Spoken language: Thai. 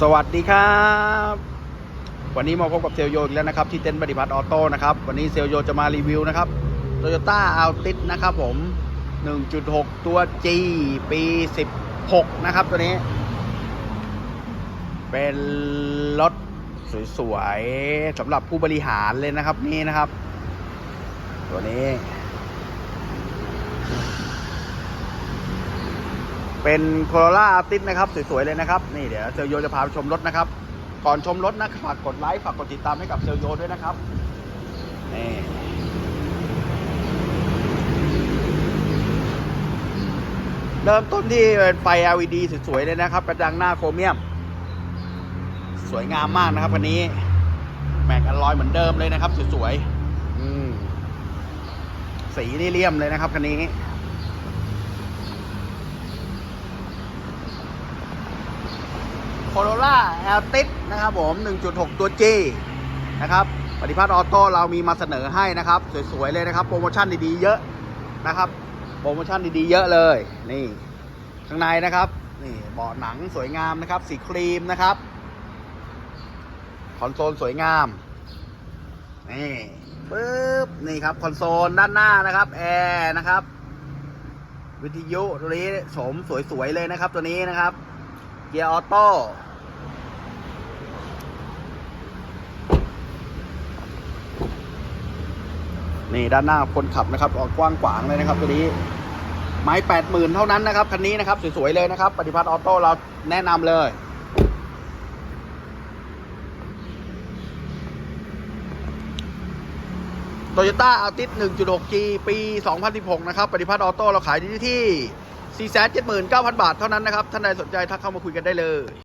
สวัสดีครับ วันนี้มาพบกับเซลโยอีกแล้วนะครับ ที่เต็นท์ปฏิพัฒน์ออโต้นะครับ วันนี้เซลโยจะมารีวิวนะครับโตโยต้าอัลติสนะครับผม 1.6 ตัว G ปี 16 นะครับตัวนี้ เป็นรถสวยๆสำหรับผู้บริหารเลยนะครับนี่นะครับ ตัวนี้ เป็นโคโรล่าอาร์ติสนะครับ สวย ๆ เลยนะครับ นี่เดี๋ยวเซลโยจะพาไปชมรถนะครับ ก่อนชมรถนะฝากกดไลค์ฝากกดติดตามให้กับเซลโยด้วยนะครับนี่เริ่มต้นที่เป็นไฟ LED สวย ๆ เลยนะครับ กระจังหน้าโครเมียม สวยงามมากนะครับคันนี้แม็กอลลอยเหมือนเดิมเลยนะครับ สวยๆสีนี่เลี่ยมเลยนะครับคันนี้ โคโรล่าแอลติสนะครับผม 1.6 ตัว G นะครับปฏิพัฒน์ออโต้เรามีมาเสนอให้นะครับ สวยๆ เลยนะครับ โปรโมชั่นดีๆ เยอะนะครับ โปรโมชั่นดีๆ เยอะเลย นี่ ข้างในนะครับ นี่เบาะหนังสวยงามนะครับ สีครีมนะครับ คอนโซลสวยงาม นี่ปึ๊บ นี่ครับ คอนโซลด้านหน้านะครับ แอร์นะครับ วิทยุตัวนี้โฉมสวยๆ เลยนะครับ ตัวนี้นะครับ เกียร์ออโต้นี่ด้านหน้าคนขับนะครับออกกว้างขวางเลยนะครับตัวนี้ ไม้แปดหมื่นเท่านั้นนะครับคันนี้นะครับสวยๆเลยนะครับ ปฏิพัฒน์ออโต้เราแนะนำเลยโตโยต้าอัลติส 1.6G ปี 2016 นะครับ ปฏิพัฒน์ออโต้ เราขายที่ที่ 479,000 บาทเท่านั้นนะครับ ท่านใดสนใจทักเข้ามาคุยกันได้เลย